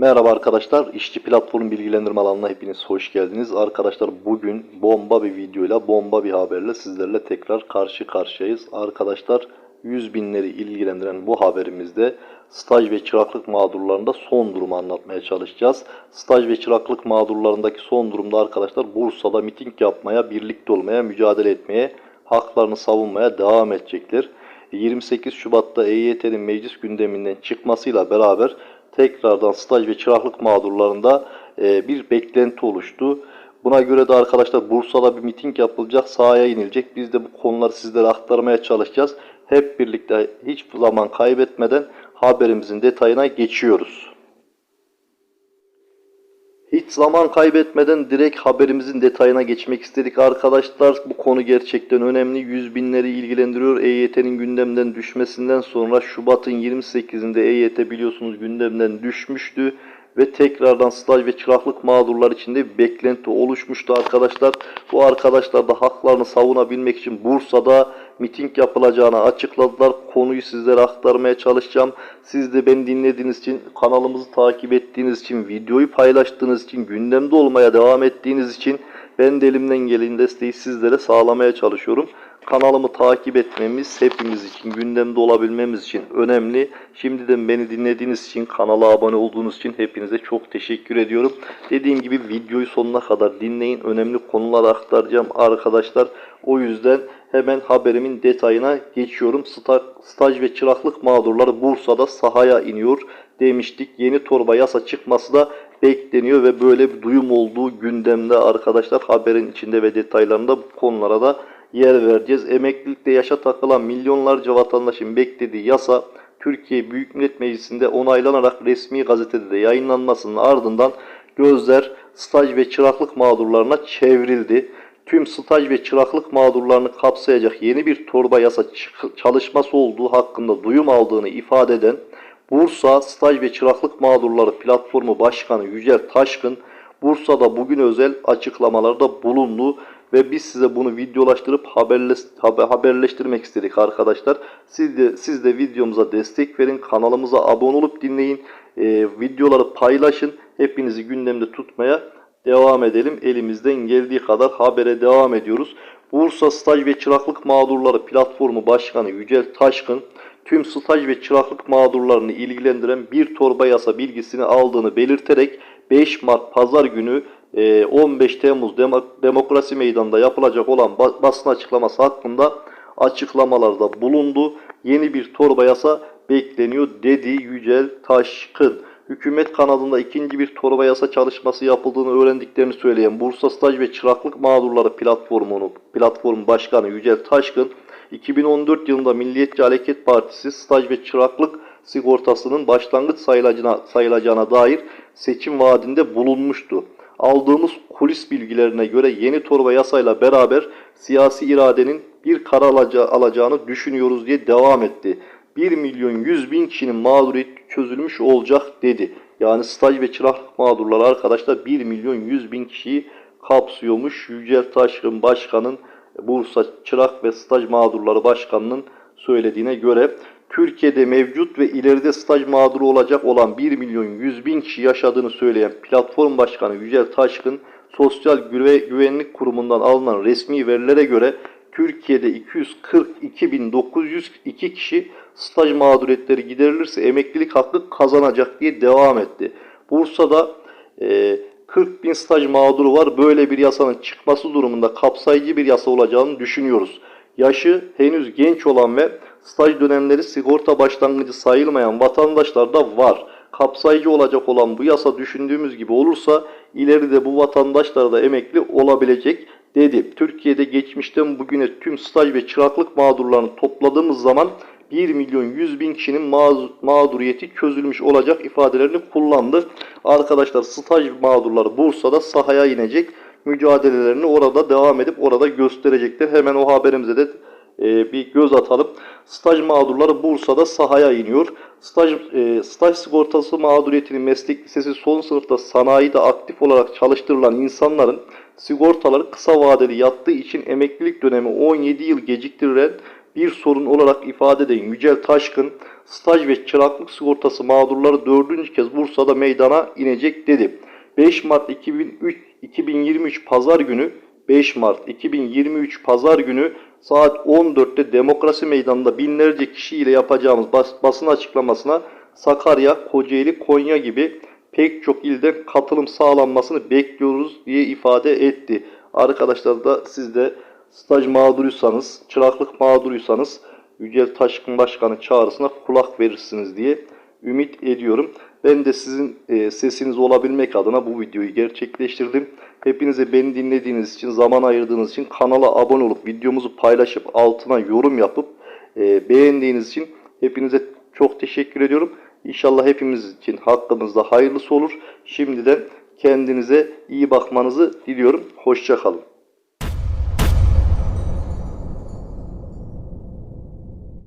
Merhaba arkadaşlar, işçi platform bilgilendirme alanına hepiniz hoş geldiniz. Arkadaşlar bugün bomba bir videoyla, bomba bir haberle sizlerle tekrar karşı karşıyayız. Arkadaşlar 100 binleri ilgilendiren bu haberimizde staj ve çıraklık mağdurlarında son durumu anlatmaya çalışacağız. Staj ve çıraklık mağdurlarındaki son durumda arkadaşlar Bursa'da miting yapmaya, birlikte olmaya, mücadele etmeye, haklarını savunmaya devam edecekler. 28 Şubat'ta EYT'nin meclis gündeminden çıkmasıyla beraber tekrardan staj ve çıraklık mağdurlarında e, bir beklenti oluştu. Buna göre de arkadaşlar Bursa'da bir miting yapılacak, sahaya inilecek. Biz de bu konuları sizlere aktarmaya çalışacağız. Hep birlikte hiç zaman kaybetmeden haberimizin detayına geçiyoruz. Hiç zaman kaybetmeden direkt haberimizin detayına geçmek istedik arkadaşlar. Bu konu gerçekten önemli. Yüz binleri ilgilendiriyor. EYT'nin gündemden düşmesinden sonra Şubat'ın 28'inde EYT biliyorsunuz gündemden düşmüştü. Ve tekrardan staj ve çıraklık mağdurlar içinde beklenti oluşmuştu arkadaşlar. Bu arkadaşlar da haklarını savunabilmek için Bursa'da miting yapılacağını açıkladılar. Konuyu sizlere aktarmaya çalışacağım. Siz de beni dinlediğiniz için, kanalımızı takip ettiğiniz için, videoyu paylaştığınız için, gündemde olmaya devam ettiğiniz için ben de elimden gelen desteği sizlere sağlamaya çalışıyorum. Kanalımı takip etmemiz hepimiz için, gündemde olabilmemiz için önemli. Şimdiden beni dinlediğiniz için, kanala abone olduğunuz için hepinize çok teşekkür ediyorum. Dediğim gibi videoyu sonuna kadar dinleyin. Önemli konular aktaracağım arkadaşlar. O yüzden hemen haberimin detayına geçiyorum. Sta- Staj ve çıraklık mağdurları Bursa'da sahaya iniyor demiştik. Yeni torba yasa çıkması da bekleniyor ve böyle bir duyum olduğu gündemde arkadaşlar haberin içinde ve detaylarında bu konulara da yer vereceğiz. Emeklilikte yaşa takılan milyonlarca vatandaşın beklediği yasa Türkiye Büyük Millet Meclisi'nde onaylanarak resmi gazetede de yayınlanmasının ardından gözler staj ve çıraklık mağdurlarına çevrildi. Tüm staj ve çıraklık mağdurlarını kapsayacak yeni bir torba yasa çalışması olduğu hakkında duyum aldığını ifade eden Bursa Staj ve Çıraklık Mağdurları Platformu Başkanı Yücel Taşkın Bursa'da bugün özel açıklamalarda bulundu ve biz size bunu videolaştırıp haberleş, haber, haberleştirmek istedik arkadaşlar. Siz de, siz de videomuza destek verin, kanalımıza abone olup dinleyin, e, videoları paylaşın. Hepinizi gündemde tutmaya devam edelim. Elimizden geldiği kadar habere devam ediyoruz. Bursa Staj ve Çıraklık Mağdurları Platformu Başkanı Yücel Taşkın tüm staj ve çıraklık mağdurlarını ilgilendiren bir torba yasa bilgisini aldığını belirterek 5 Mart Pazar günü 15 Temmuz Demo- Demokrasi Meydanı'nda yapılacak olan ba- basın açıklaması hakkında açıklamalarda bulundu. Yeni bir torba yasa bekleniyor dedi Yücel Taşkın. Hükümet kanadında ikinci bir torba yasa çalışması yapıldığını öğrendiklerini söyleyen Bursa Staj ve Çıraklık Mağdurları Platformu'nu platform başkanı Yücel Taşkın 2014 yılında Milliyetçi Hareket Partisi staj ve çıraklık sigortasının başlangıç sayılacağına, sayılacağına dair seçim vaadinde bulunmuştu. Aldığımız kulis bilgilerine göre yeni torba yasayla beraber siyasi iradenin bir karar alaca- alacağını düşünüyoruz diye devam etti. 1 milyon 100 bin kişinin mağduriyeti çözülmüş olacak dedi. Yani staj ve çıraklık mağdurları arkadaşlar 1 milyon 100 bin kişiyi kapsıyormuş. Yücel Taşkın Başkan'ın Bursa Çırak ve Staj Mağdurları Başkanı'nın söylediğine göre Türkiye'de mevcut ve ileride staj mağduru olacak olan 1 milyon 100 bin kişi yaşadığını söyleyen platform başkanı Yücel Taşkın, Sosyal Güve- Güvenlik Kurumu'ndan alınan resmi verilere göre Türkiye'de 242.902 kişi staj mağduriyetleri giderilirse emeklilik hakkı kazanacak diye devam etti. Bursa'da e, 40 bin staj mağduru var. Böyle bir yasanın çıkması durumunda kapsayıcı bir yasa olacağını düşünüyoruz. Yaşı henüz genç olan ve staj dönemleri sigorta başlangıcı sayılmayan vatandaşlar da var. Kapsayıcı olacak olan bu yasa düşündüğümüz gibi olursa ileride bu vatandaşlar da emekli olabilecek dedi. Türkiye'de geçmişten bugüne tüm staj ve çıraklık mağdurlarını topladığımız zaman 1 milyon 100 bin kişinin mağduriyeti çözülmüş olacak ifadelerini kullandı. Arkadaşlar staj mağdurları Bursa'da sahaya inecek. Mücadelelerini orada devam edip orada gösterecekler. Hemen o haberimize de e, bir göz atalım. Staj mağdurları Bursa'da sahaya iniyor. Staj, e, staj sigortası mağduriyetinin meslek lisesi son sınıfta sanayide aktif olarak çalıştırılan insanların sigortaları kısa vadeli yattığı için emeklilik dönemi 17 yıl geciktirilen bir sorun olarak ifade eden Yücel Taşkın, staj ve çıraklık sigortası mağdurları dördüncü kez Bursa'da meydana inecek dedi. 5 Mart 2003, 2023 Pazar günü 5 Mart 2023 Pazar günü saat 14'te Demokrasi Meydanı'nda binlerce kişiyle yapacağımız bas- basın açıklamasına Sakarya, Kocaeli, Konya gibi pek çok ilden katılım sağlanmasını bekliyoruz diye ifade etti. Arkadaşlar da siz de staj mağduruysanız, çıraklık mağduruysanız Yücel Taşkın Başkan'ın çağrısına kulak verirsiniz diye ümit ediyorum. Ben de sizin e, sesiniz olabilmek adına bu videoyu gerçekleştirdim. Hepinize beni dinlediğiniz için, zaman ayırdığınız için, kanala abone olup videomuzu paylaşıp altına yorum yapıp e, beğendiğiniz için hepinize çok teşekkür ediyorum. İnşallah hepimiz için hakkımızda hayırlısı olur. Şimdiden kendinize iyi bakmanızı diliyorum. Hoşçakalın.